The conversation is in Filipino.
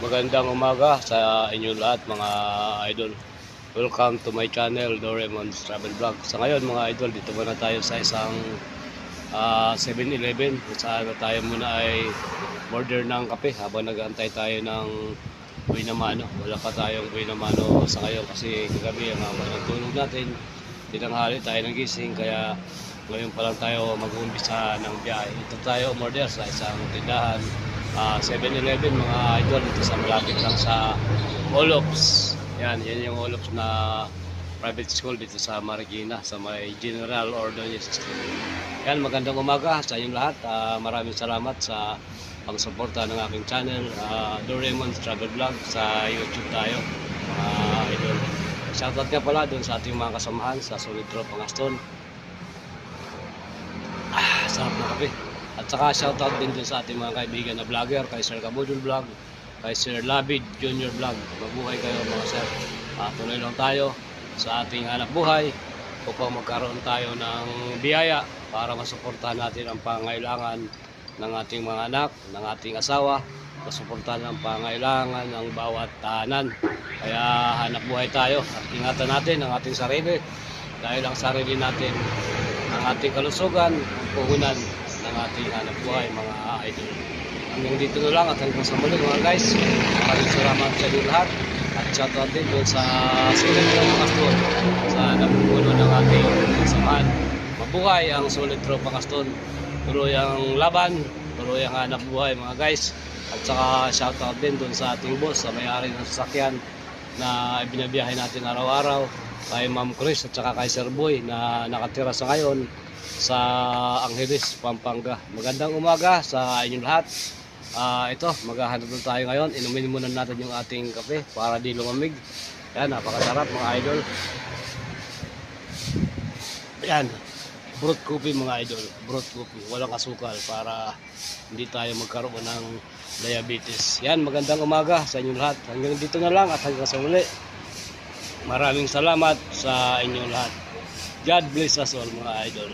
Magandang umaga sa inyo lahat mga idol. Welcome to my channel, Doraemon's Travel Vlog. Sa ngayon mga idol, dito muna tayo sa isang ah, 7-Eleven kung saan tayo muna ay order ng kape habang nag-aantay tayo ng buhay na mano. Wala pa tayong buhay na mano sa ngayon kasi kagabi ang haba natin. Tinanghali tayo ng gising kaya ngayon pa lang tayo mag-uumpisa ng biyahe. Ito tayo umorder sa isang tindahan ah, 7-Eleven mga idol dito sa malapit lang sa Olops. Yan, yan yung Olops na private school dito sa Marikina sa may General Ordonez School. Yan, magandang umaga sa inyong lahat. Ah, maraming salamat sa pagsuporta ng aking channel, uh, Doraemon's Travel Vlog sa YouTube tayo, mga idol. Shoutout nga pala doon sa ating mga kasamahan sa Solid Drop Pangaston. Ah, sarap na kape. At saka shoutout din dun sa ating mga kaibigan na vlogger, kay Sir Kabudul Vlog, kay Sir Labid Junior Vlog. Mabuhay kayo mga sir. Ah, tuloy lang tayo sa ating hanap buhay upang magkaroon tayo ng biyaya para masuportahan natin ang pangailangan ng ating mga anak, ng ating asawa, masuportahan ang pangailangan ng bawat tahanan. Kaya hanap buhay tayo at ingatan natin ang ating sarili dahil ang sarili natin ang ating kalusugan, ang puhunan ng ating hanap buhay mga idol. Hanggang dito na lang at hanggang sa muli mga guys. Maraming salamat sa inyo lahat. At shoutout din doon sa sulit ng mga store sa napupuno ng ating samahan. Mabuhay ang sulit ng mga store. Tuloy ang laban, tuloy ang hanap buhay mga guys. At saka shoutout din doon sa ating boss, sa may-ari ng sasakyan na binabiyahe natin araw-araw kay Ma'am Chris at saka kay Sir Boy na nakatira sa ngayon sa Angeles, Pampanga. Magandang umaga sa inyong lahat. Ah, ito, maghahanap na tayo ngayon. Inumin muna natin yung ating kape para di lumamig. Yan, napakasarap mga idol. Yan, brut coffee mga idol. Brut coffee, walang asukal para hindi tayo magkaroon ng diabetes. Yan, magandang umaga sa inyong lahat. Hanggang dito na lang at hanggang sa uli. Maraming salamat sa inyong lahat. God bless us all mga idol.